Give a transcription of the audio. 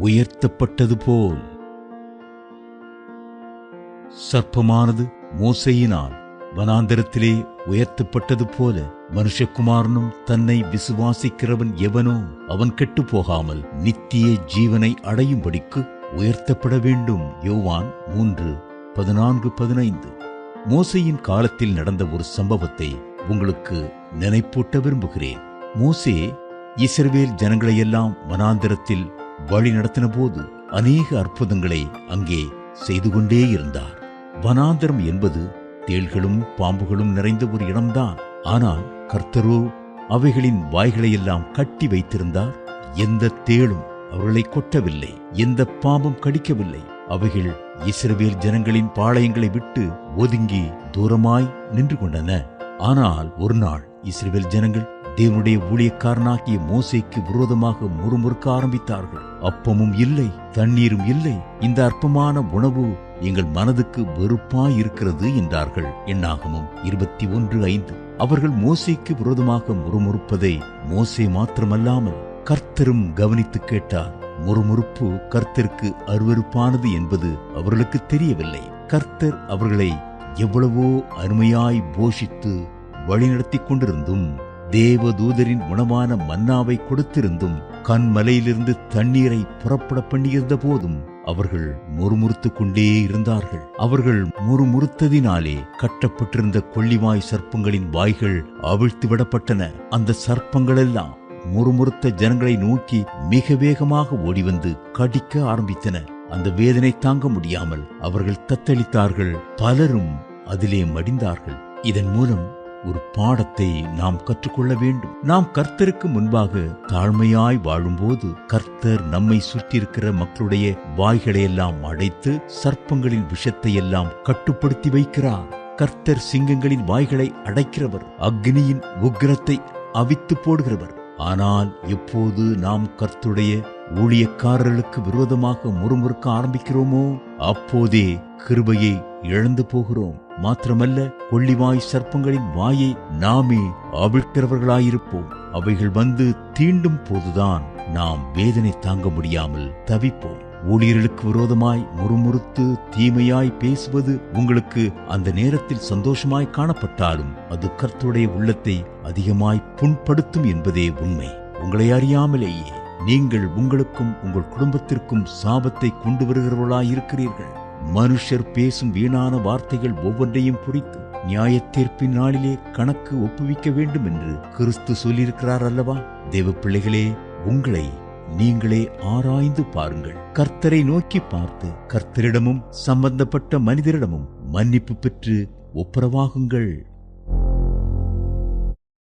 உயர்த்தப்பட்டது போல். சர்ப்பமானது மோசையினால் வனாந்தரத்திலே உயர்த்தப்பட்டது போல மனுஷகுமாரனும் தன்னை விசுவாசிக்கிறவன் எவனோ அவன் கெட்டு போகாமல் நித்திய ஜீவனை அடையும்படிக்கு உயர்த்தப்பட வேண்டும். யோவான் மூன்று பதினான்கு பதினைந்து. மோசையின் காலத்தில் நடந்த ஒரு சம்பவத்தை உங்களுக்கு நினைப்பூட்ட விரும்புகிறேன். மோசே இஸ்ரவேல் ஜனங்களையெல்லாம் வனாந்தரத்தில் வழி நடத்தின போது அநேக அற்புதங்களை அங்கே செய்து கொண்டே இருந்தார். வனாந்தரம் என்பது தேள்களும் பாம்புகளும் நிறைந்த ஒரு இடம்தான். ஆனால் கர்த்தரோ அவைகளின் வாய்களையெல்லாம் கட்டி வைத்திருந்தார். எந்த தேளும் அவர்களை கொட்டவில்லை எந்த பாம்பும் கடிக்கவில்லை. அவைகள் இஸ்ரவேல் ஜனங்களின் பாளையங்களை விட்டு ஒதுங்கி தூரமாய் நின்று கொண்டன. ஆனால் ஒரு நாள் இஸ்ரவேல் ஜனங்கள் தேவனுடைய ஊழியக்காரனாகிய மோசைக்கு விரோதமாக முறுமுறுக்க ஆரம்பித்தார்கள். அப்பமும் இல்லை தண்ணீரும் இல்லை. இந்த அற்பமான உணவு எங்கள் மனதுக்கு வெறுப்பாய் இருக்கிறது என்றார்கள். எண்ணாகமும் இருபத்தி ஒன்று ஐந்து. அவர்கள் மோசைக்கு விரோதமாக முறுமுறுப்பதை மோசே மாத்திரமல்லாமல் கர்த்தரும் கவனித்து கேட்டார். முறுமுறுப்பு கர்த்தருக்கு அருவருப்பானது என்பது அவர்களுக்கு தெரியவில்லை. கர்த்தர் அவர்களை எவ்வளவோ அருமையாய் போஷித்து வழிநடத்தி கொண்டிருந்தும் தேவதூதரின் உணவான மன்னாவை கொடுத்திருந்தும் கண்மலையிலிருந்து தண்ணீரை புறப்பட பண்ணியிருந்த போதும் அவர்கள் முறுமுறுத்துக் கொண்டே இருந்தார்கள். அவர்கள் முறுமுறுத்ததினாலே கட்டப்பட்டிருந்த கொள்ளிவாய் சர்ப்பங்களின் வாய்கள் அவிழ்த்து விடப்பட்டன. அந்த சர்ப்பங்களெல்லாம் முறுமுறுத்த ஜனங்களை நோக்கி மிக வேகமாக ஓடி வந்து கடிக்க ஆரம்பித்தன. அந்த வேதனை தாங்க முடியாமல் அவர்கள் தத்தளித்தார்கள். பலரும் அதிலே மடிந்தார்கள். இதன் மூலம் ஒரு பாடத்தை நாம் கற்றுக்கொள்ள வேண்டும். நாம் கர்த்தருக்கு முன்பாக தாழ்மையாய் வாழும்போது கர்த்தர் நம்மை சுற்றியிருக்கிற மக்களுடைய வாய்களையெல்லாம் அடைத்து சர்ப்பங்களின் விஷத்தை எல்லாம் கட்டுப்படுத்தி வைக்கிறார். கர்த்தர் சிங்கங்களின் வாய்களை அடைக்கிறவர் அக்னியின் உக்கிரத்தை அவித்து போடுகிறவர். ஆனால் எப்போது நாம் கர்த்துடைய ஊழியக்காரர்களுக்கு விரோதமாக முறுமுறுக்க ஆரம்பிக்கிறோமோ அப்போதே கிருபையை இழந்து போகிறோம். மாத்திரமல்ல கொள்ளிவாய் சர்ப்பங்களின் வாயை நாமே அவிழ்க்கிறவர்களாயிருப்போம் அவைகள் வந்து தீண்டும் போதுதான் நாம் வேதனை தாங்க முடியாமல் தவிப்போம். ஊழியர்களுக்கு விரோதமாய் முறுமுறுத்து தீமையாய் பேசுவது உங்களுக்கு அந்த நேரத்தில் சந்தோஷமாய் காணப்பட்டாலும் அது கர்த்தருடைய உள்ளத்தை அதிகமாய் புண்படுத்தும் என்பதே உண்மை. உங்களை அறியாமலேயே நீங்கள் உங்களுக்கும் உங்கள் குடும்பத்திற்கும் சாபத்தை கொண்டு வருகிறவர்களாயிருக்கிறீர்கள். மனுஷர் பேசும் வீணான வார்த்தைகள் ஒவ்வொன்றையும் குறித்து நியாய தீர்ப்பின் நாளிலே கணக்கு ஒப்புவிக்க வேண்டும் என்று கிறிஸ்து சொல்லியிருக்கிறார் அல்லவா? தேவ பிள்ளைகளே உங்களை நீங்களே ஆராய்ந்து பாருங்கள். கர்த்தரை நோக்கி பார்த்து கர்த்தரிடமும் சம்பந்தப்பட்ட மனிதரிடமும் மன்னிப்பு பெற்று ஒப்புரவாகுங்கள்.